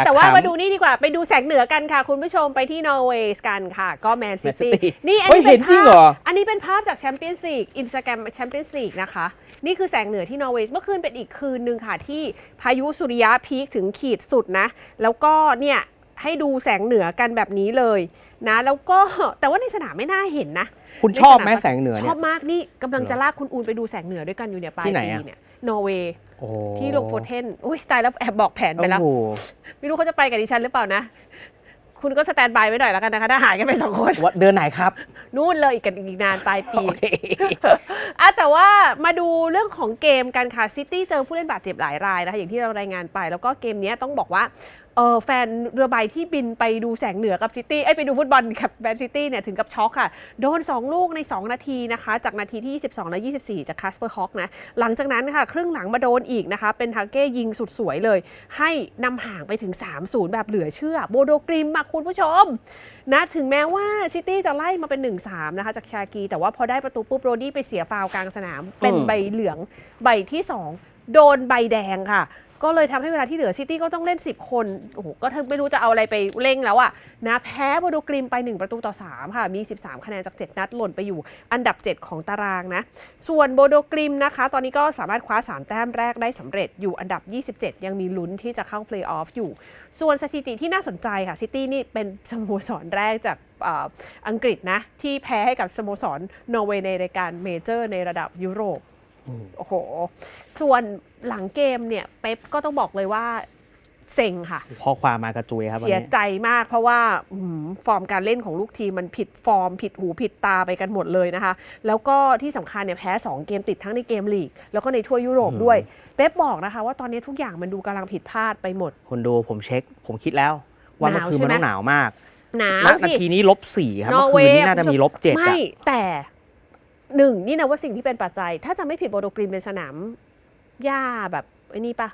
อยากแต่ว่าถามมาดูนี่ดีกว่าไปดูแสงเหนือกันค่ะ คุณผู้ชมไปที่นอร์เวย์กันค่ะ ก็แมนซิ Man ตี้ City นี่อันเฮ้ยนี้เป็เห็นนจริงภาเหรอพอันนี้เป็นภาพจากแชมเปี้ยนส์ลีกอินสตาแกรมแชมเปี้ยนส์ลีกนะคะ นี่คือแสงเหนือที่นอร์เวย์เมื่อคืนเป็นอีกคืนหนึ่งค่ะ ที่พายุสุริยะพีคถึงขีดสุดนะ แล้วก็เนี่ยให้ดูแสงเหนือกันแบบนี้เลยนะ แล้วก็แต่ว่าในสนามไม่น่าเห็นนะ คุณชอบไหมในสนามแสงเหนือชเนี่อยบมากนี่กำลังจะลากคุณอูนไปดูแสงเหนือด้วยกันอยู่เนี่ยปลายที่ไหนปีอะเนี่ยนอร์เวย์ โอ้ที่โลโฟเทนอุ้ยตายแล้วแอบบอกแผนไปแล้ว โอ้โหไม่รู้เขาจะไปกับดิฉันหรือเปล่านะ คุณก็สแตนบายไว้หน่อยแล้วกันนะคะ ถ้าหายกันไปสองคนว่าเดือนไหนครับ นู่นเลยอีกกันอีกนานปลายปีโอเค อะแต่ว่ามาดูเรื่องของเกมกันค่ะซิตี้เจอผู้เล่นบาดเจ็บหลายรายนะคะอย่างที่เรารายงานไป แล้วก็เกมเนี้ยต้องบอกว่าเออแฟนเรือใบที่บินไปดูแสงเหนือกับซิตี้ไอ้ยไปดูฟุตบอลกับแมนซิตี้เนี่ยถึงกับช็อกค่ะ โดน 2 ลูกใน 2 นาทีนะคะ จากนาทีที่ 22 และ 24 จากคาสเปอร์ฮอกนะ หลังจากนั้นค่ะ ครึ่งหลังมาโดนอีกนะคะ เป็นทาเก้ยิงสุดสวยเลย ให้นำห่างไปถึง 3-0 แบบเหลือเชื่อ โบโดกริมมาคุณผู้ชมนะถึงแม้ว่าซิตี้จะไล่มาเป็น 1-3 นะคะ จากชากี แต่ว่าพอได้ประตูปุ๊บโรดี้ไปเสียฟาวล์กลางสนาม เป็นอืมใบเหลืองใบที่ 2 โดนใบแดงค่ะ ก็เลยทำให้เวลาที่เหลือซิตี้ก็ต้องเล่น 10 คนโอ้โหก็ไม่รู้จะเอาอะไรไปเร่งแล้วอะนะแพ้โบโดกริมไป 1 ประตูต่อ 3 ค่ะ มี 13 คะแนนจาก 7 นัดหล่นไปอยู่อันดับ 7 ของตารางนะ ส่วนโบโดกริมนะคะ ตอนนี้ก็สามารถคว้า 3 แต้มแรกได้สำเร็จอยู่อันดับ 27 ยังมีลุ้นที่จะเข้าเพลย์ออฟอยู่ ส่วนสถิติที่น่าสนใจค่ะซิตี้นี่เป็นสโมสรแรกจากอังกฤษนะที่แพ้ให้กับสโมสรนอร์เวย์ในรายการเมเจอร์ในระดับยุโรป โอ้โห ส่วนหลังเกมเนี่ย เป๊ปก็ต้องบอกเลยว่าเซ็งค่ะ ข้อความมากระจุยครับวันเสียนี้ใจมากเพราะว่าอื้อหือฟอร์มการเล่นของลูกทีมมันผิดฟอร์ม ผิดหูผิดตาไปกันหมดเลยนะคะ แล้วก็ที่สำคัญเนี่ยแพ้ 2 เกมติดทั้งในเกมลีก แล้วก็ในทั่วยุโรปด้วย เป๊ปบอกนะคะว่าตอนนี้ทุกอย่างมันดูกำลังผิดพลาดไปหมด คนดูผมเช็ค ผมคิดแล้ว ว่าหเมื่นาอวคืนใช่มันไหมต้องหนาวมากหนาวณนาสิ ทีนี้ลบสี่ครับนเมื่ออร์เวคืนย์นี้น่าจะมีลบเจ็ดไม่อะแต่ หนึ่งนี่นะว่าสิ่งที่เป็นปัจจัย ถ้าจะไม่ผิดโบโดกรีนเป็นสนามหญ้าแบบไอ้นี่ปะ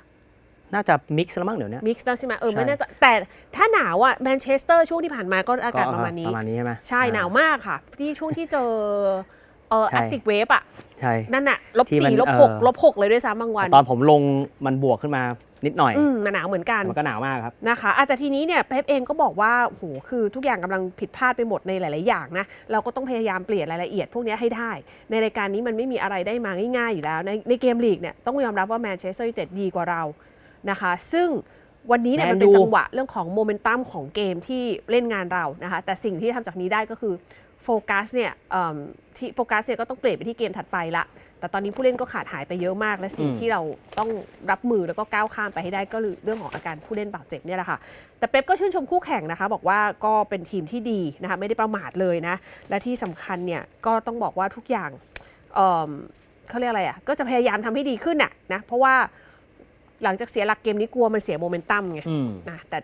น่าจะมิกซ์แล้วมั้งเดี๋ยวนี้มิกซ์แล้วใช่ไหมเออใช่ไม่แน่ใจแต่ถ้าหนาวอะแมนเชสเตอร์ช่วงที่ผ่านมาก็อากาศประมาณนี้ประมาณนี้ใช่ไหมใช่หนาวมากค่ะ ที่ช่วงที่เจอเออใช่แอตติกเวฟอะใช่นั่นน่ะลบที่มันสี่ลบหกเออลบหกเลยด้วยซ้ำบางวัน ตอนผมลงมันบวกขึ้นมา นิดหน่อยอืมมันหนาวเหมือนกัน มันก็หนาวมากครับ นะคะอะแต่ทีนี้เนี่ยเป๊ปเองก็บอกว่าโหคือทุกอย่างกำลังผิดพลาดไปหมดในหลาย ๆ อย่างนะ เราก็ต้องพยายามเปลี่ยนรายละเอียดพวกนี้ให้ได้ ในรายการนี้มันไม่มีอะไรได้มาง่าย ๆ อยู่แล้ว ในในเกมลีกเนี่ยต้องยอมรับว่าแมนเชสเตอร์ยูไนเต็ดดีกว่าเรานะคะ ซึ่งวันนี้เนี่ยมันเป็น Man U จังหวะเรื่องของโมเมนตัมของเกมที่เล่นงานเรานะคะ แต่สิ่งที่ทำจากนี้ได้ก็คือโฟกัสเนี่ยเอิ่มที่โฟกัสเนี่ยก็ต้องเปลี่ยนไปที่เกมถัดไปละ แต่ตอนนี้ผู้เล่นก็ขาดหายไปเยอะมากและสิ่งอืมที่เราต้องรับมือแล้วก็ก้าวข้ามไปให้ได้ก็คือเรื่องของอาการผู้เล่นบาดเจ็บเนี่ยแหละค่ะ แต่เป๊ปก็ชื่นชมคู่แข่งนะคะ บอกว่าก็เป็นทีมที่ดีนะคะไม่ได้ประมาทเลยนะ และที่สำคัญเนี่ยก็ต้องบอกว่าทุกอย่างเอิ่มเขาเรียกอะไรอะก็จะพยายามทำให้ดีขึ้นน่ะนะเพราะว่าหลังจากเสียหลักเกมนี้กลัวมันเสียโมเมนตัมไงอืมนะแต่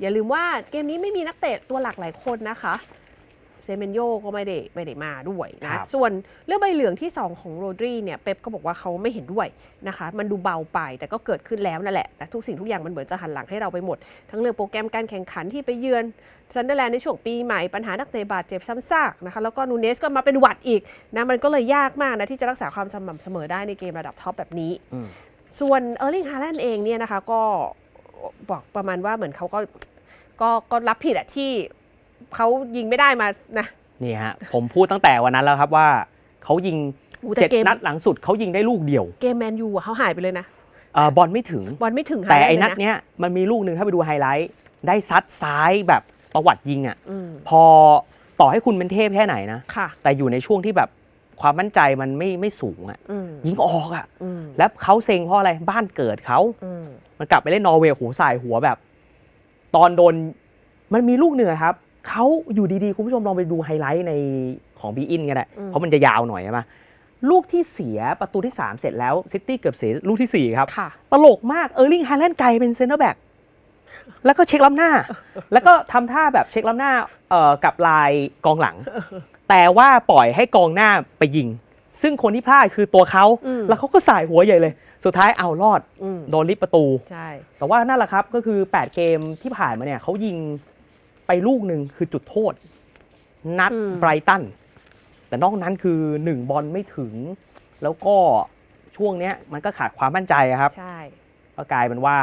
อย่าลืมว่าเกมนี้ไม่มีนักเตะตัวหลักหลายคนนะคะเซเมนโยก็ไม่ได้ไม่ได้มาด้วยครันะบส่วนเรื่องใบเหลืองที่ 2 ของโรดรีเนี่ยเป๊ปก็บอกว่าเขาไม่เห็นด้วยนะคะ มันดูเบาไปแต่ก็เกิดขึ้นแล้วนั่นแหละแต่ทุกสิ่งทุกอย่างมันเหมือนจะหันหลังให้เราไปหมด ทั้งเรื่องโปรแกรมการแข่งขันที่ไปเยือนซันเดอร์แลนด์ในช่วงปีใหม่ปัญหานักเตะบาดเจ็บซ้ำซากนะคะแล้วก็นูเนสก็มาเป็นหวัดอีกนะมันก็เลยยากมากนะที่จะรักษาความสม่ำเสมอได้ในเกมระดับท็อปแบบนี้อืมส่วนเออร์ลิงฮาแลนด์เองเนี่ยนะคะก็บอกประมาณว่าเหมือนเขาก็ก็ก็รับผิดอะที่ เขายิงไม่ได้มานะ นี่ฮะ ผมพูดตั้งแต่วันนั้นแล้วครับว่าเขายิงอู้แต่เจ็ดเกม นัดหลังสุดเขายิงได้ลูกเดียวเกมแมนยูอะเขาหายไปเลยนะเอ่อบอลไม่ถึง บอลไม่ถึงแต่ฮาลไอ้ด์นัดเลยเนี้ยมันมีลูกหนึ่งถ้าไปดูไฮไลท์ ได้ซัดซ้ายแบบประวัติยิงอะ อืมพอต่อให้คุณเป็นเทพแค่ไหนนะ ค่ะ แต่อยู่ในช่วงที่แบบความมั่นใจมันไม่ไม่สูงอะ อืมยิงออกอะ อืมแล้วเขาเซ็งเพราะอะไรบ้านเกิดเขา อืมมันกลับไปเล่นนอร์เวย์โหสายหัวแบบ ตอนโดนมันมีลูกเหนือครับ เขาอยู่ดีๆ คุณผู้ชมลองไปดูไฮไลท์ในของบีอินก็ได้เพราะมันจะยาวหน่อยใช่ไหมลูกที่เสียประตูที่ 3 เสร็จแล้วซิตี้เกือบเสียลูกทีสี่4 ครับค่ะตลกมากเออร์ลิงฮาแลนด์ไกลเป็นเซนเตอร์แบ็กแล้วก็เช็คล้ำหน้า แล้วก็ทำท่าแบบเช็คล้ำหน้าเอ่อกับลายกองหลัง แต่ว่าปล่อยให้กองหน้าไปยิง ซึ่งคนที่พลาดคือตัวเขาอืมแล้วเขาก็สายหัวใหญ่เลย สุดท้ายเอารอดอืมโดนลิฟประตูใช่แต่ว่านั่นแหละครับก็คือ 8 เกมที่ผ่านมาเนี่ยเขายิง ไปลูกหนึ่งคือจุดโทษ นัดอืมไบรตัน แต่นอกนั้นคือ1บอลไม่ถึง แล้วก็ช่วงเนี้ยมันก็ขาดความมั่นใจอะครับ ใช่ ก็กลายเป็นว่า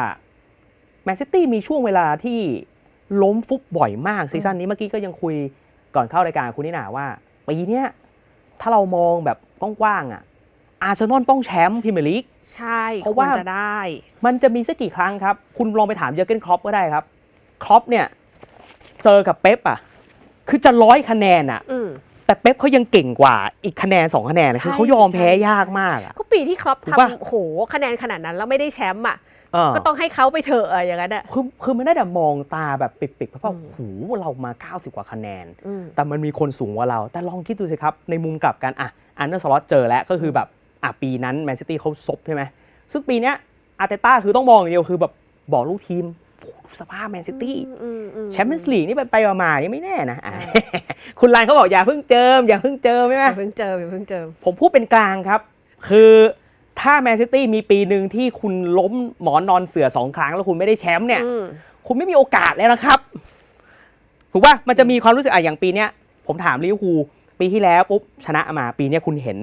แมนซิตี้มีช่วงเวลาที่ล้มฟุบบ่อยมากซีซั่นนี้เมื่อกี้ก็ยังคุยก่อนเข้ารายการคุณนิน่าว่าปีเนี้ยถ้าเรามองแบบกว้างๆอะ อาร์เซนอลต้องแชมป์พรีเมียร์ลีก ใช่เพราะควว่ารจะได้ มันจะมีสักกี่ครั้งครับ คุณลองไปถามเยอร์เกนครอปก็ได้ครับครอปเนี่ย เจอกับเป๊ปอะ คือจะร้อยคะแนนอะ อืม แต่เป๊ปเขายังเก่งกว่าอีกคะแนน2คะแนนนะคือใช่เขายอมแพ้ใช่ยากมากอะ ก็ปีที่ครอปถูกปะ ทำโอ้โหคะแนนขนาดนั้นแล้วไม่ได้แชมป์อะ เออ ก็ต้องให้เขาไปเถอะอะอย่างนั้นอะ คือคือมันได้แต่มองตาแบบปิดๆเพราะว่าอืม โอ้โหเรามา 90 กว่าคะแนน อืม แต่มันมีคนสูงกว่าเรา แต่ลองคิดดูสิครับ ในมุมกลับกัน อะ อันเดอร์สล็อตเจอแล้ว ก็คือแบบ อะ ปีนั้นแมนซิตี้เขาซบใช่ไหม ซึ่งปีเนี้ยอาร์เตต้าคือต้องมองอย่างเดียวคือแบบบอกลูกทีมโอ้โหดู สภาพแมนซิตี้อืมอืมแชมเปี้ยนส์ลีกนี่ไปไปๆมาๆนี่ไม่แน่นะอะใช่คุณไลน์เขาบอกอย่าเพิ่งเจิม อย่าเพิ่งเจิมใช่ไหมอย่าเพิ่งเจออย่าเพิ่งเจอผมพูดเป็นกลางครับ คือถ้าแมนซิตี้มีปีหนึ่งที่คุณล้มหมอนนอนเสือสองครั้งแล้วคุณไม่ได้แชมป์เนี่ยอืมคุณไม่มีโอกาสแล้วนะครับถูกป่ะมันจะมีความรู้สึกอะอย่างปีเนี้ยผมถามลิเวอร์พูลปีที่แล้วปุ๊บชนะมาปีเนี้ยคุณเห็น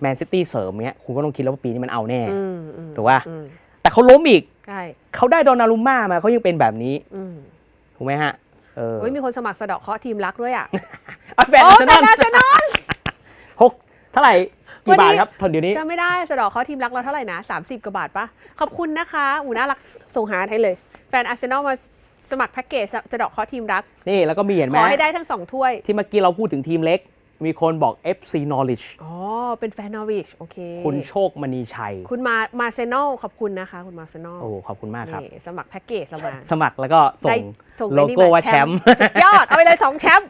แมนซิตี้เสริมเนี้ยคุณก็ต้องคิดแล้วว่าปีนี้มันเอาแน่อืมอืมถูกป่ะอืม แต่เขาล้มอีกใช่เขาได้โดนารุมม่ามาเขายังเป็นแบบนี้อืมถูกไหมฮะเออโอ้ยมีคนสมัครสะเดาะเคราะห์ทีมรักด้วยอะเอาแฟนโอ้อาร์เซแฟนอลนอาร์เซนอล หกเท่าไหร่วักี่นนี้บาทครับตอนเดี๋ยวนี้ จะไม่ได้สะเดาะเคราะห์ทีมรักเราเท่าไหร่นะ 30 กว่าบาทปะขอบคุณนะคะอูน่ารักส่งหาให้เลย แฟนอาร์เซนอลมาสมัครแพ็กเกจสะเดาะเคราะห์ทีมรัก นี่แล้วก็มีเห็นไหขมอให้ได้ทั้งสองถ้วย ที่เมื่อกี้เราพูดถึงทีมเล็ก มีคนบอก FC Knowledge อ๋อ เป็นแฟนนอริชโอเค คุณโชคมณีชัย คุณมามาเซนอลขอบคุณนะคะ คุณมาเซนอลโอ้ขอบคุณมากครับ นี่สมัครแพ็กเกจเรามา สมัครแล้วก็ส่ได้งส่งโลไอ้นี่โก้มาว่าแชมป์ สุดยอด เอาไปเลยสองแชมป์